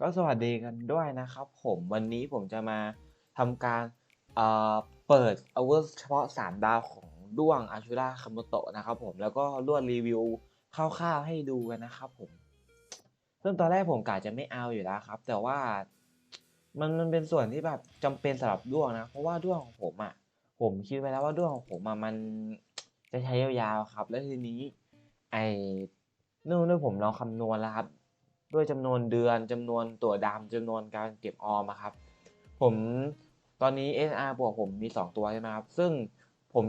ก็สวัสดีกันด้วยนะครับผมวันนี้ผมจะมาทำการเเปิดอาวุธเฉพาะ 3 ดาวของด้วงอาชูราคาโมโตะนะครับผมแล้วก็รวดรีวิวคร่าวๆให้ดูกันนะครับผมซึ่งตอนแรกผมกะจะไม่เอาอยู่แล้วครับ แต่ว่ามันมันเป็นส่วนที่แบบจำเป็นสำหรับด้วงนะ เพราะว่าด้วงของผมอะผมคิดไว้แล้วว่าด้วงของผมอะมันจะใช้ยาวๆครับ แล้วทีนี้ ไอ้นื่องด้วยผมลองคำนวณแล้วครับ ด้วยจำนวนเดือนจำนวนตัวดำจำนวนการเก็บออมครับ ผมตอนนี้ SR บวกผมมี 2 ตัวใช่ไหมครับ ซึ่งผม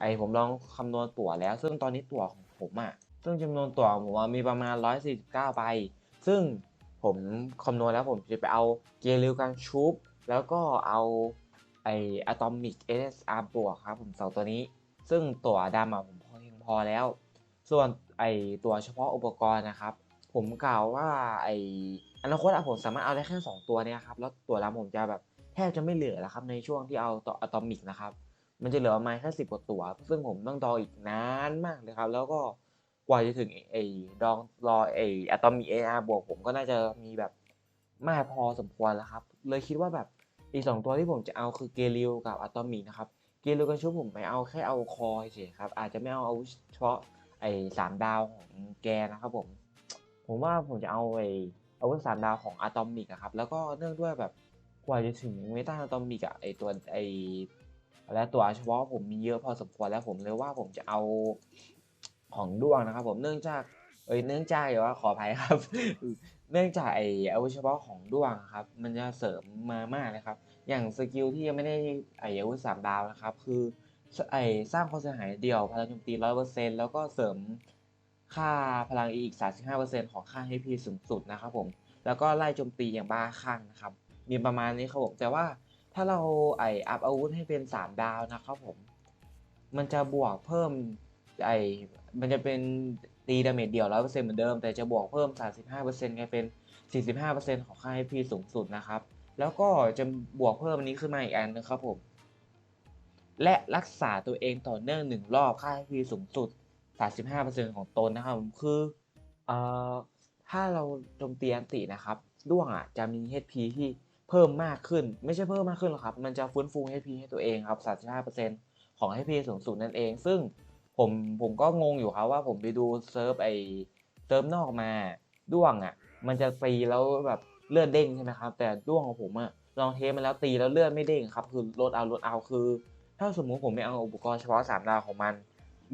ไอผมลองคำนวณตั๋วแล้ว ซึ่งตอนนี้ตั๋วของผมอะซึ่งจำนวนตั๋วผมมีประมาณ 149ใบซึ่งผมคำนวณแล้วผมจะไปเอาเกลิวกันชูปแล้วก็เอาไออะตอมิก SR บวกครับ ผมสองตัวนี้ ซึ่งตั๋วดำอะผมพอเพียงพอแล้ว ส่วนไอตัวเฉพาะอุปกรณ์นะครับ ผมกล่าวว่าไออนาคตอะผมสามารถเอาได้แค่ 2 ตัวเนี่ยครับ แล้วตัวดำผมจะแบบแทบจะไม่เหลือแล้วครับในช่วงที่เอาต่ออะตอมิกนะครับ มันจะเหลือประมาณแค่สิบกว่าตัว ซึ่งผมต้องรออีกนานมากเลยครับ แล้วก็กว่าจะถึงไอ้ดองรอไอ้อะตอมิกเอาร์บวกผมก็น่าจะมีแบบมากพอสมควรแล้วครับ เลยคิดว่าแบบอีกสองตัวที่ผมจะเอาคือเกลิวกับอะตอมิกนะครับ เกลิวกับชุบผมไม่เอาแค่เอาคอเฉยครับ อาจจะไม่เอาเอาเฉพาะไอ้สามดาวของแกนะครับผม ผมว่าผมจะเอาไอ้อาวุธสามดาวของอะตอมิกอะครับ แล้วก็เนื่องด้วยแบบกว่าจะถึงเมตาอะตอมิกอะไอตัวไอและตัวเฉพาะผมมีเยอะพอสมควรแล้วผมเลยว่าผมจะเอาของด้วงนะครับ ผมเนื่องจากเอ้ยเนื่องจากอย่าว่าขออภัยครับ เนื่องจากไออาวุธเฉพาะของด้วงครับ มันจะเสริมมามากนะครับ อย่างสกิลที่ยังไม่ได้ไออาวุธสามดาวนะครับ คือไอสร้างความเสียหายเดี่ยวพลังโจมตีร้อยเปอร์เซ็นต์แล้วก็เสริม ค่าพลังอีก 35%ของค่า HP สูงสุดนะครับผม แล้วก็ไล่โจมตีอย่างบ้าคลั่งนะครับ มีประมาณนี้ครับผม แต่ว่าถ้าเราไออัพอาวุธให้เป็น 3 ดาวนะครับผม มันจะบวกเพิ่มไอมันจะเป็นตีดาเมจเดียว 100%เหมือนเดิม แต่จะบวกเพิ่ม 35%กลายเป็น 45%ของค่า HP สูงสุดนะครับ แล้วก็จะบวกเพิ่มอันนี้ขึ้นมาอีกอันนึงครับผม และรักษาตัวเองต่อเนื่องหนึ่งรอบค่า HP สูงสุด 35%ของตนนะครับผมคือเอ่อถ้าเราโจมตีอันตินะครับด้วงอะจะมี HP ที่เพิ่มมากขึ้น ไม่ใช่เพิ่มมากขึ้นหรอกครับ มันจะฟื้นฟู HP ให้ตัวเองครับ 35%ของ HP สูงสุดนั่นเอง ซึ่งผมผมก็งงอยู่ครับว่าผมไปดูเซิร์ฟไอเซิร์ฟนอกมาด้วงอะ มันจะตีแล้วแบบเลือดเด้งใช่ไหมครับ แต่ด้วงของผมอะลองเทสมาแล้วตีแล้วเลือดไม่เด้งครับ คือลดเอาลดเอาคือ ถ้าสมมุติผมไม่เอาอุปกรณ์เฉพาะสามดาวของมัน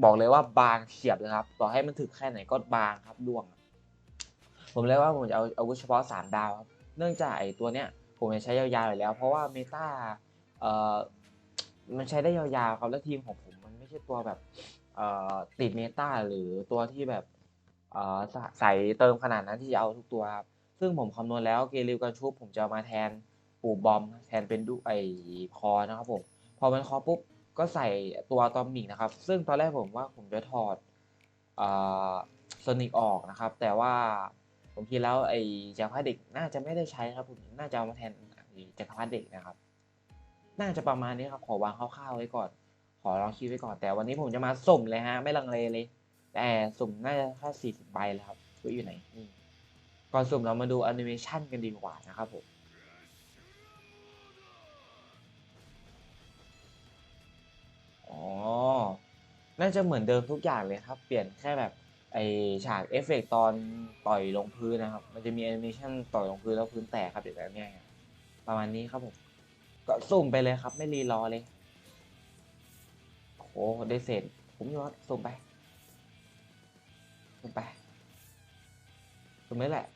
บอกเลยว่าบางเฉียบเลยครับ ต่อให้มันถึกแค่ไหนก็บางครับด้วง ผมเลยว่าผมจะเอาอาวุธเฉพาะสามดาวครับ เนื่องจากไอ้ตัวเนี้ยผมจะใช้ยาวๆอยู่แล้ว เพราะว่าเมตาเอ่อมันใช้ได้ยาวๆครับ แล้วทีมของผมมันไม่ใช่ตัวแบบเอ่อติดเมตาหรือตัวที่แบบเอ่อใส่เติมขนาดนั้นที่จะเอาทุกตัวครับ ซึ่งผมคำนวณแล้วเกลิวกันชุบผมจะมาแทนปูบอมแทนเป็นดูไอคอนะครับผม พอเป็นคอปุ๊บ ก็ใส่ตัวตอมิกนะครับ ซึ่งตอนแรกผมว่าผมจะถอดเออโซนิกออกนะครับ แต่ว่าผมคิดแล้วไอ้จักรพรรดิเด็กน่าจะไม่ได้ใช้ครับผมน่าจะเอามาแทนจักรพรรดิเด็กนะครับ น่าจะประมาณนี้ครับขอวางคร่าวๆไว้ก่อน ขอลองคิดไว้ก่อนแต่วันนี้ผมจะมาสุ่มเลยฮะ ไม่ลังเลเลย แต่สุ่มน่าจะแค่สี่สิบใบเลยครับไว้อยู่ไหนนี่ก่อนสุ่มเรามาดูแอนิเมชันกันดีกว่านะครับผม น่าจะเหมือนเดิมทุกอย่างเลยครับ เปลี่ยนแค่แบบไอฉากเอฟเฟกต์ตอนต่อยลงพื้นนะครับ มันจะมีแอนิเมชันต่อยลงพื้นแล้วพื้นแตกครับเดี๋ยวแบบเนี้ยประมาณนี้ครับผม ก็สุ่มไปเลยครับ ไม่รีรอเลย โอ้ได้เสร็จผมยอดสุ่มไปสุ่มไปสุ่มนี่แหละ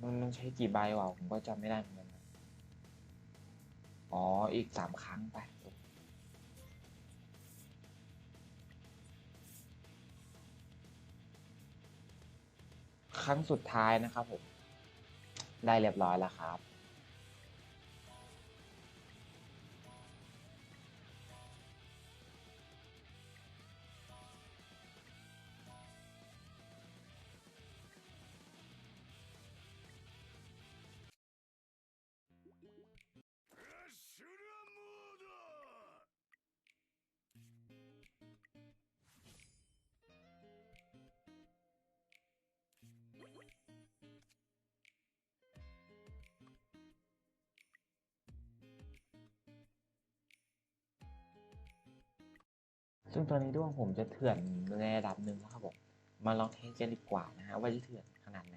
มันมันใช้กี่ใบวะผมก็จำไม่ได้เหมือนกัน อ๋อ อีกสามครั้งไป ครั้งสุดท้ายนะครับผม ได้เรียบร้อยแล้วครับ ซึ่งตัวนี้ด้วงผมจะเถื่อนในระดับหนึ่งแล้วครับผม มาลองเทสกันดีกว่านะฮะว่าจะเถื่อนขนาดไหน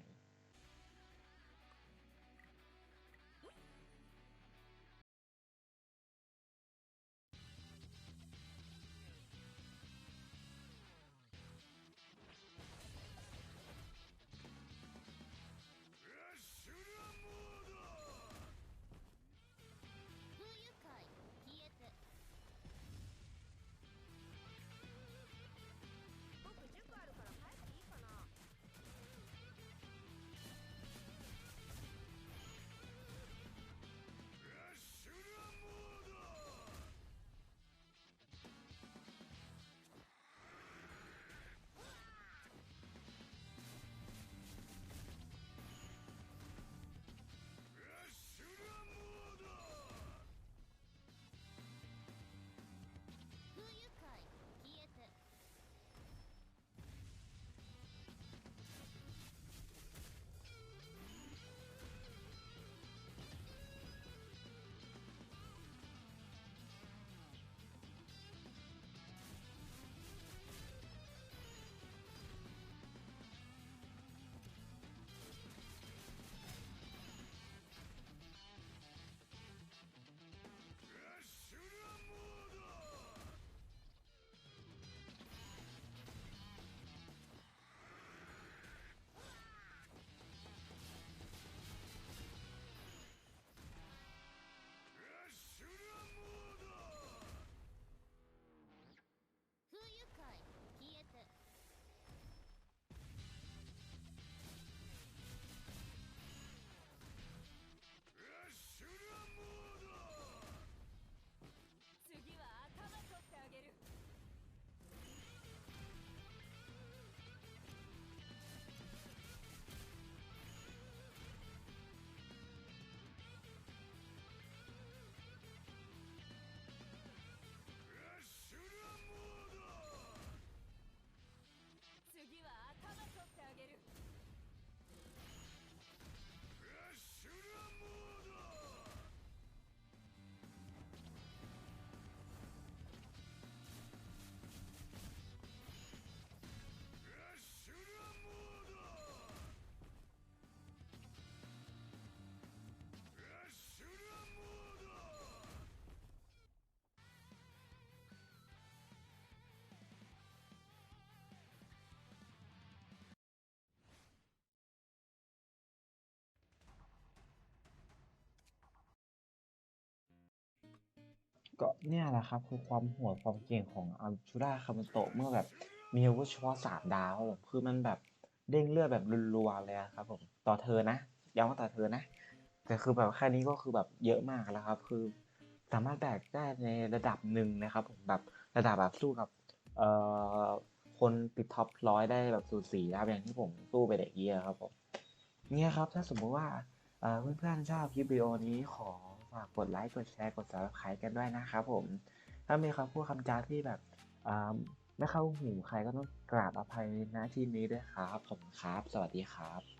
ก็เนี่ยแหละครับคือความโหดความเก่งของอัลชูราคามโตะเมื่อแบบมีอาวุธเฉพาะสามดาวคือมันแบบเด้งเลือดแบบรัวๆเลยครับผมต่อเธอนะย้ำว่าต่อเธอนะ แต่คือแบบแค่นี้ก็คือแบบเยอะมากแล้วครับ คือสามารถแบกได้ในระดับหนึ่งนะครับผมแบบระดับแบบสู้กับเอ่อคนติดท็อปร้อยได้แบบสูสีนะครับอย่างที่ผมสู้ไปเด็กเยียครับผมเนี่ยครับถ้าสมมุติว่าเอ่อเพื่อนๆชอบคลิปวิดีโอนี้ขอ ฝากกดไลค์กดแชร์กด subscribe กันด้วยนะครับผม ถ้ามีคำพูดคำจาที่แบบไม่เข้าหูใครก็ต้องกราบอภัยณที่นี้ด้วยครับผมครับ สวัสดีครับ